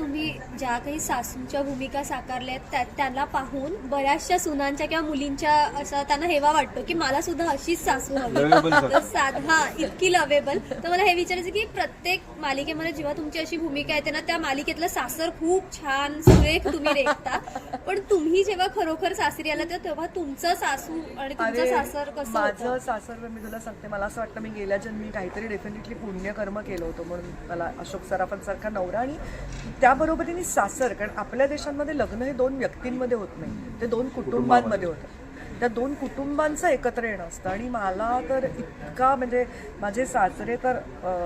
तुम्ही ज्या काही सासूंच्या भूमिका साकारल्या आहेत त्या त्याला पाहून बऱ्याचशा सुनांच्या किंवा मुलींच्या असं त्यांना हेवा वाटतो की मला सुद्धा अशीच सासू हवी. तर साध हा इतकी लवेबल तर मला हे विचारायचं की प्रत्येक मालिकेमध्ये जेव्हा तुमची अशी भूमिका येते ना त्या मालिकेतलं सासर खूप छान सुरेख तुम्ही रेखता पण तुम्ही जेव्हा खरोखर सासरी आला तर तेव्हा तुमचं सासू आणि तुमचं सासर कसं माझं? सासर मी तुला सांगते मला असं वाटतं मी गेल्या जन्मी काहीतरी डेफिनेटली पुण्यकर्म केलं होतं म्हणून मला अशोक सराफत सारखा नवरा आणि त्याबरोबरीने सासर कारण आपल्या देशांमध्ये लग्न हे दोन व्यक्तींमध्ये होत नाही. ते दोन कुटुंबांमध्ये. होतं. त्या दोन कुटुंबांचं एकत्र येणं असतं. आणि मला तर इतका म्हणजे माझे सासरे तर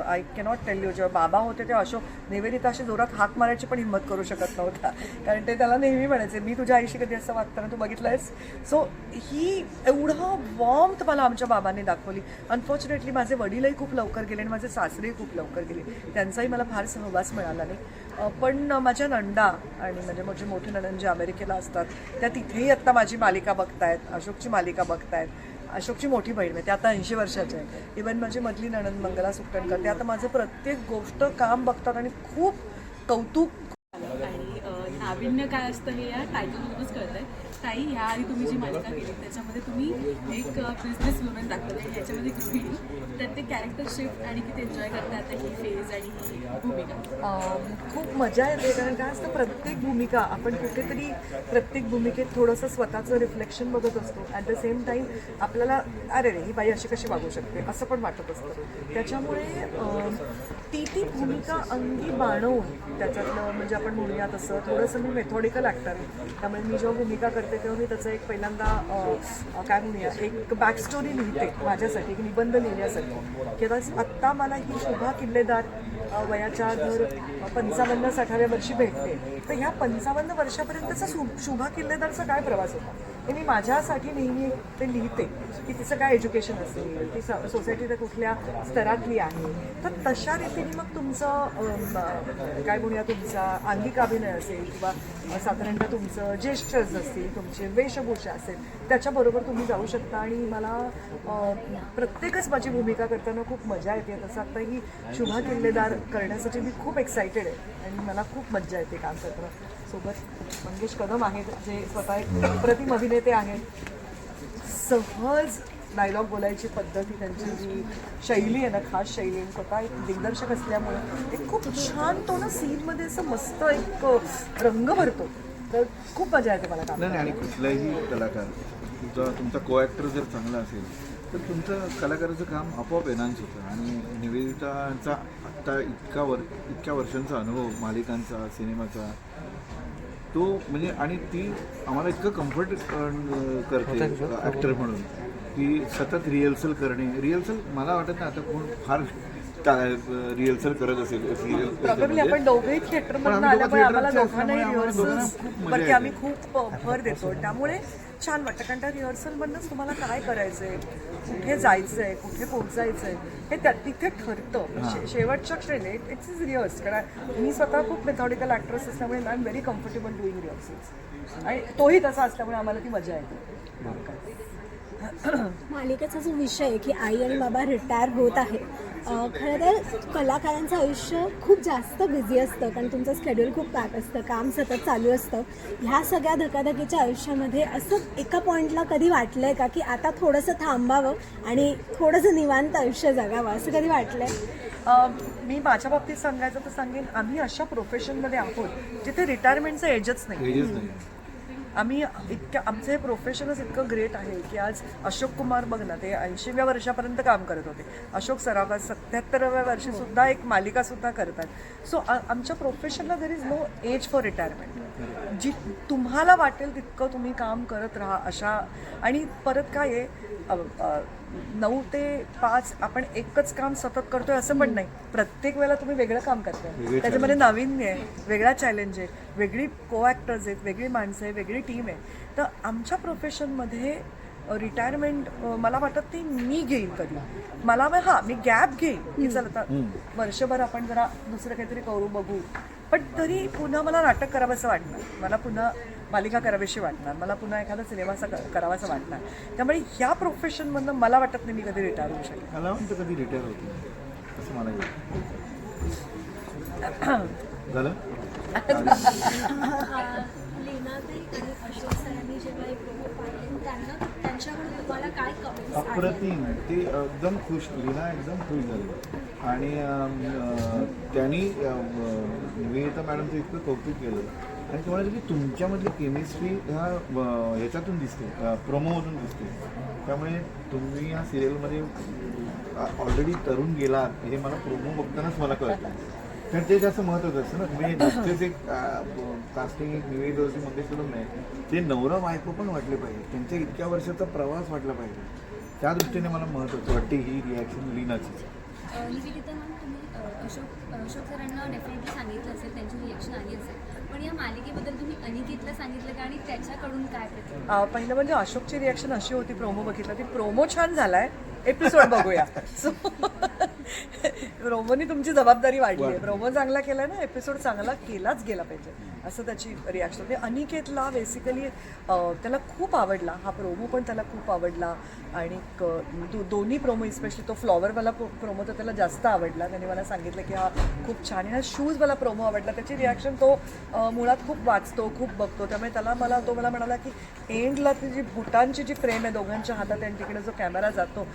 आय कॅनॉट टेल यू जेव्हा बाबा होते ते अशोक निवेदिताशी जोरात हाक मारायची पण हिंमत करू शकत नव्हता. कारण ते त्याला नेहमी म्हणायचे मी तुझ्या आईशी कधी असं वागताना तू बघितलंयस? सो ही एवढं वॉर्मथ मला आमच्या बाबांनी दाखवली. अनफॉर्च्युनेटली माझे वडीलही खूप लवकर गेले आणि माझे सासरेही खूप लवकर गेले. त्यांचाही मला फार सहवास मिळाला नाही. पण माझ्या नंदा आणि म्हणजे माझे मोठे नणंद जे अमेरिकेला असतात त्या तिथेही आत्ता माझी मालिका बघतायत. अशोकची मालिका बघतायत. अशोकची मोठी बहीण आहे ती आता ऐंशी वर्षाची आहे. इवन माझी म्हणजे मधली नणंद मंगला सुकटणकर. ते आता माझं प्रत्येक गोष्ट काम बघतात आणि खूप कौतुक आणि नाविन्य काय असतं हे या टायटलमधूनच कळत आहे ताई ह्या आधी तुम्ही जी मालिका केली त्याच्यामध्ये तुम्ही एक बिझनेस वुमेन दाखवली आणि ह्याच्यामध्ये गृहिणी तर ते कॅरेक्टर शिफ्ट आणि किती एन्जॉय करतात ही फेज आणि ही भूमिका? खूप मजा येते कारण काय असतं प्रत्येक भूमिका आपण कुठेतरी प्रत्येक भूमिकेत थोडंसं स्वतःचं रिफ्लेक्शन बघत असतो. ॲट द सेम टाईम आपल्याला अरे रे ही बाई अशी कशी वागू शकते असं पण वाटत असतं. त्याच्यामुळे ती ती भूमिका अंगी बाणवून त्याच्यातलं म्हणजे आपण म्हणूया तसं थोडंसं मी मेथॉडिकल ॲक्टर त्यामुळे मी जेव्हा भूमिका करते तेव्हा मी त्याचं एक पहिल्यांदा काय म्हणूया एक बॅकस्टोरी लिहिते माझ्यासाठी एक निबंध लिहिण्यासाठी. की आत्ता मला ही शोभा किल्लेदार वयाच्या जर पंचावन्न साठाव्या वर्षी भेटते. तर ह्या पंचावन्न वर्षापर्यंतचा शु शुभा किल्लेदारचा काय प्रवास होता? हे मी माझ्यासाठी नेहमी ते लिहिते की तिचं काय एज्युकेशन असेल ती स- सोसायटीच्या कुठल्या स्तरातली आहे. तर तशा रीतीने मग तुमचं काय म्हणूया तुमचा आंगिक अभिनय असेल किंवा साधारणतः तुमचं जेस्चर्स असतील तुमचे वेशभूषा असेल त्याच्याबरोबर तुम्ही जाऊ शकता आणि मला प्रत्येकच माझी भूमिका करताना खूप मजा येते. तसं आता ही शुभा किल्लेदार करण्यासाठी मी खूप एक्सायटेड आहे आणि मला खूप मज्जा येते काम करताना. सोबत मंगेश कदम आहेत जे स्वतः एक अप्रतिम अभिनेते आहेत सहज डायलॉग बोलायची पद्धती त्यांची जी शैली आहे ना खास शैली आहे स्वतः एक दिग्दर्शक असल्यामुळे एक खूप छान तो ना सीनमध्ये असं मस्त एक रंग भरतो. तर खूप मजा येते मला काम नाही आणि कुठलाही कलाकार तुमचा तुमचा को ॲक्टर जर चांगला असेल तर तुमचं कलाकाराचं काम आपोआप एनहान्स होतं. आणि निवेदिताचा आत्ता इतका वर इतक्या वर्षांचा अनुभव मालिकांचा सिनेमाचा तो म्हणजे आणि ती आम्हाला इतकं कम्फर्ट करते ॲक्टर म्हणून की सतत रिहर्सल करणे. रिहर्सल मला वाटत नाही आता कोण फार रिहर्सल करत असेल आपण मधून आम्ही आल्यामुळे दोघं आम्हाला दोघांनाही असल्यामुळे आम्हाला दोघांना रिहर्सल खूप मजा वरती. आम्ही खूप भर देतो. त्यामुळे छान वाटतं कारण त्या रिहर्सल मधनंच तुम्हाला काय करायचंय कुठे जायचंय कुठे पोहोचायचंय हे त्या तिथे ठरतं. शेवटच्या क्षणी इट्स इज रिहर्स कारण मी स्वतः खूप मेथॉडिकल ॲक्ट्रेस असल्यामुळे I am very comfortable doing rehearsals आणि तोही तसा असल्यामुळे आम्हाला ती मजा येते. मालिकेचा जो विषय आहे की आई आणि बाबा रिटायर होत आहे खरं तर कलाकारांचं आयुष्य खूप जास्त बिझी असतं कारण तुमचं स्केड्यूल खूप पॅक असतं काम सतत चालू असतं. ह्या सगळ्या धकाधकीच्या आयुष्यामध्ये असं एका पॉईंटला कधी वाटलं आहे का की आता थोडंसं थांबावं आणि थोडंसं निवांत आयुष्य जगावं असं कधी वाटलं आहे मी माझ्या बाबतीत सांगायचं तर सांगेन आम्ही अशा प्रोफेशनमध्ये आहोत जिथे रिटायरमेंटचं एजच नाही. आम्ही इतक्या आमचं हे प्रोफेशनच इतकं ग्रेट आहे की आज अशोक कुमार बघ ना ते ऐंशीव्या वर्षापर्यंत काम करत होते. अशोक सराफ सत्याहत्तराव्या वर्षीसुद्धा एक मालिकासुद्धा करतात. सो आमच्या प्रोफेशनला there is no age for retirement जी तुम्हाला वाटेल तितकं तुम्ही काम करत राहा अशा आणि परत काय आहे? नऊ ते पाच आपण एकच काम सतत करतोय असं पण नाही. प्रत्येक वेळेला तुम्ही वेगळं काम करताय. त्याच्यामध्ये नाविन्य आहे वेगळा चॅलेंज आहे वेगळी को ॲक्टर्स आहेत वेगळी माणसं आहे वेगळी टीम आहे. तर आमच्या प्रोफेशनमध्ये रिटायरमेंट मला वाटत ती मी घेईन कधी. मला मग हां मी गॅप घेईन. की चल आता वर्षभर आपण जरा दुसरं काहीतरी करू बघू. पण तरी पुन्हा मला नाटक करावंसं वाटणार. मला पुन्हा मालिका करावीशी वाटणार. मला पुन्हा एखादा सिनेमाचा क- करावासा वाटणार. त्यामुळे ह्या प्रोफेशनमधनं मला वाटत नाही मी कधी रिटायर होऊ शकेन मला वाटतं कधी रिटायर होती. असं मला. झालं लीनाताई आणि अशोक सरांनी जेव्हा एक प्रोमो पाहिले त्यांना त्यांच्याकडून तुम्हाला काय कमेंट्स अप्रतिम ते एकदम खुश लीना एकदम खुश झाली. आणि त्यांनी निवेदिता मॅडमचं इतकं कौतुक केलं. आणि ते म्हणाले की तुमच्यामधली केमिस्ट्री ह्या ह्याच्यातून दिसते प्रोमोमधून दिसते. त्यामुळे तुम्ही ह्या सिरियलमध्ये ऑलरेडी तरुण गेलात. हे मला प्रोमो बघतानाच मला कळतं. कारण ते जास्त महत्त्वाचं असतं ना. म्हणजे नुसतेच एक कास्टिंग एक निवेदवरती मध्ये सोडून नाही. ते नवरा बायको पण वाटले पाहिजे. त्यांच्या इतक्या वर्षाचा प्रवास वाटला पाहिजे. त्या दृष्टीने मला महत्त्वाचं वाटते ही रिॲक्शन लिनाची निवेदिता मॅम तुम्ही अ, अशोक अशोक सरांना डेफिनेटली सांगितलं असेल त्यांची रिएक्शन आली असेल. पण या मालिकेबद्दल तुम्ही अनिकेतला सांगितलं का आणि त्याच्याकडून काय प्रतिक्रिया? अं, पहिलं म्हणजे अशोकची रिॲक्शन अशी होती प्रोमो बघितला. ती प्रोमो छान झालाय. एपिसोड बघूया. सो प्रोमोनी तुमची जबाबदारी वाढली आहे. प्रोमो चांगला केला ना एपिसोड चांगला केलाच गेला पाहिजे. असं त्याची रिॲक्शन म्हणजे अनिकेतला बेसिकली त्याला खूप आवडला. हा प्रोमो पण त्याला खूप आवडला. आणि तो दो दोन्ही प्रोमो इस्पेशली तो फ्लॉवरवाला प्रोमो तर त्याला जास्त आवडला. त्याने मला सांगितलं की हा खूप छान आहे. हा शूजवाला प्रोमो आवडला. त्याची रिॲक्शन तो मुळात खूप वाचतो खूप बघतो. त्यामुळे त्याला मला तो मला म्हणाला की एंडला ती जी भूटानची जी फ्रेम आहे दोघांच्या हातात आणि तिकडे जो कॅमेरा जातो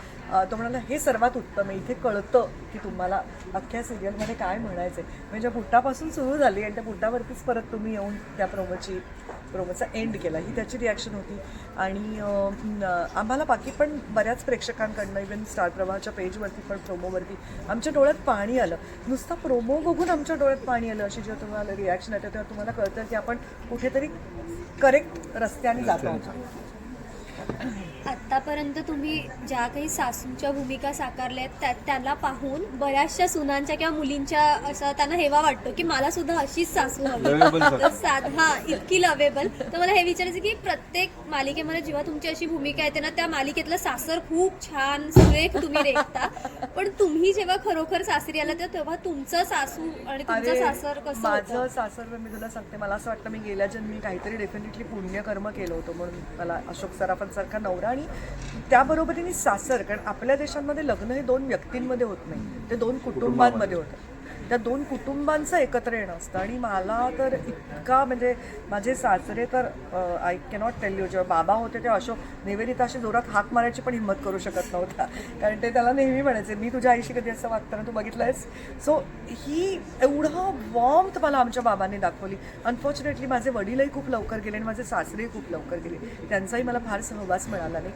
तो म्हणाला हे सर्वात उत्तम आहे. इथे कळतं की तुम्हाला अख्ख्या सिरियलमध्ये काय म्हणायचं आहे म्हणजे भुट्टापासून सुरू झाली आणि त्या भुट्टावरतीच परत तुम्ही येऊन त्या प्रोमोची प्रोमोचा एंड केला. ही त्याची रिॲक्शन होती. आणि आम्हाला बाकी पण बऱ्याच प्रेक्षकांकडनं इवन स्टार प्रवाहाच्या पेजवरती पण प्रोमोवरती आमच्या डोळ्यात पाणी आलं. नुसता प्रोमो बघून आमच्या डोळ्यात पाणी आलं. अशी जेव्हा तुम्हाला रिॲक्शन येते तेव्हा तुम्हाला कळतं की आपण कुठेतरी करेक्ट रस्त्याने जातो आतापर्यंत तुम्ही ज्या काही सासूच्या भूमिका साकारल्या आहेत त्या त्याला पाहून बऱ्याचशा सुनांच्या किंवा मुलींच्या असं त्यांना हेवा वाटतो की मला सुद्धा अशीच सासू हवी. तर साध हा इतकी लवेबल तर मला हे विचारायचं की प्रत्येक मालिकेमध्ये जेव्हा तुमची अशी भूमिका येते ना त्या मालिकेतलं सासर खूप छान सुरेख तुम्ही रेखता पण तुम्ही जेव्हा खरोखर सासरी आला तर तेव्हा तुमचं सासू आणि तुमचं सासर कसं माझं? सासर मी तुला सांगते मला असं वाटतं मी गेल्या जन्मी काहीतरी डेफिनेटली पुण्यकर्म केलं होतं म्हणून मला अशोक सराफत सारखा नवरा आणि त्याबरोबरीने सासर कारण आपल्या देशांमध्ये लग्न हे दोन व्यक्तींमध्ये होत नाही ते दोन कुटुंबांमध्ये. होतं. त्या दोन कुटुंबांचं एकत्र येणं असतं. आणि मला तर इतका म्हणजे माझे सासरे तर आय कॅनॉट टेल यू जेव्हा बाबा होते ते अशोक निवेदिताशी जोरात हाक मारायची पण हिंमत करू शकत नव्हता. कारण ते त्याला नेहमी म्हणायचे मी तुझ्या आईशी कधी असं वागताना तू बघितलंयस? सो ही एवढं वॉर्मथ मला आमच्या बाबांनी दाखवली. अनफॉर्च्युनेटली माझे वडीलही खूप लवकर गेले आणि माझे सासरेही खूप लवकर गेले. त्यांचाही मला फार सहवास मिळाला नाही.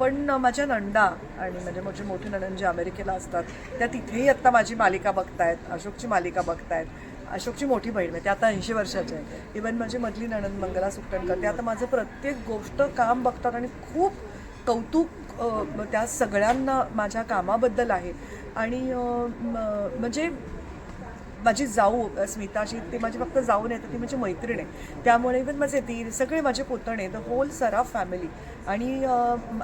पण माझ्या नंदा आणि म्हणजे माझे मोठे नणंद जे अमेरिकेला असतात त्या तिथेही आत्ता माझी मालिका बघतायत अशोकची मालिका बघतायत. अशोकची मोठी बहीण आहे त्या आता ऐंशी वर्षाची आहे. इवन माझी मधली नणंद मंगला सुकटणकर ते आता माझं प्रत्येक गोष्ट काम बघतात आणि खूप कौतुक त्या सगळ्यांना माझ्या कामाबद्दल आहे. आणि म्हणजे माझी जाऊ स्मिताची ती माझी फक्त जाऊ नाही तर ती माझी मैत्रीण आहे. त्यामुळे इवन माझे दीर सगळे माझे पुतणे द होल सराफ फॅमिली आणि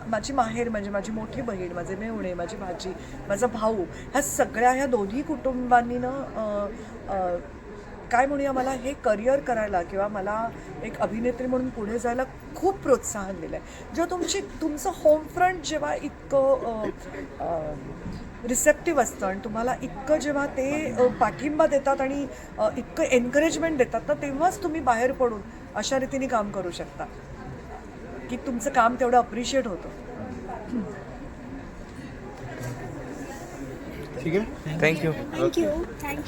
माझी माहेर म्हणजे माझी मोठी बहीण माझे मेहुणे माझी भाजी माझा भाऊ ह्या सगळ्या ह्या दोन्ही कुटुंबांनी ना काय म्हणूया मला हे करिअर करायला किंवा मला एक अभिनेत्री म्हणून पुढे जायला खूप प्रोत्साहन दिलं आहे जेव्हा तुमची तुमचं होम फ्रंट जेव्हा इतकं रिसेप्टिव्ह असतं आणि तुम्हाला इतकं जेव्हा ते पाठिंबा देतात आणि इतकं एनकरेजमेंट देतात ना तेव्हाच तुम्ही बाहेर पडून अशा रीतीने काम करू शकता. की तुमचं काम तेवढं अप्रिशिएट होतं. ठीक आहे. Thank you thank you thank you